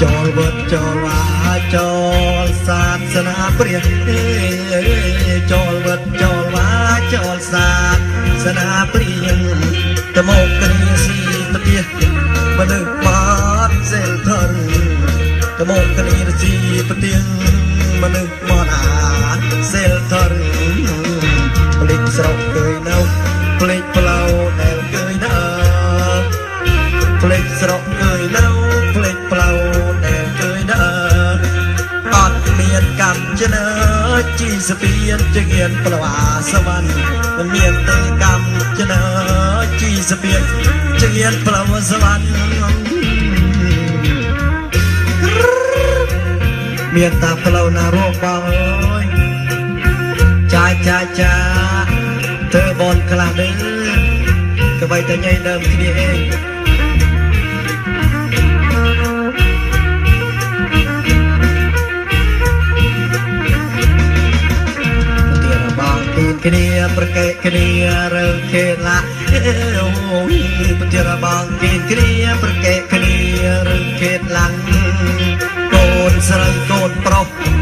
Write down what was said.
ចូលវត្តចូលវាចូលសាសនាព្រះចូលវត្តចូលវាចូលសាសនាព្រះតមកគ្នាស៊ីប្រទេសមនុស្សបាត់សេលធនតមកគ្នាស៊ីប្រទេសមនុស្សបាត់អាសេលធនផ្លេចស្រុកឃើញនៅផ្លេចផ្លូ កម្មចនើជីសពៀនជាងៀនផ្លូវអាសវណ្ណមិនមានទេកម្មចនើជីសពៀនជាងៀនផ្លូវសវណ្ណមានតាផ្លូវណារកបងអើយចាយចាយចាធ្វើបនខ្លះនេះក៏បីតែញ៉ៃដើមគ្នាឯង នគ្នាប្រកែកគ្នារើខេឡាអូយទារបងទីនគ្នាប្រកែកគ្នារើខេឡាំងកូនស្រីខ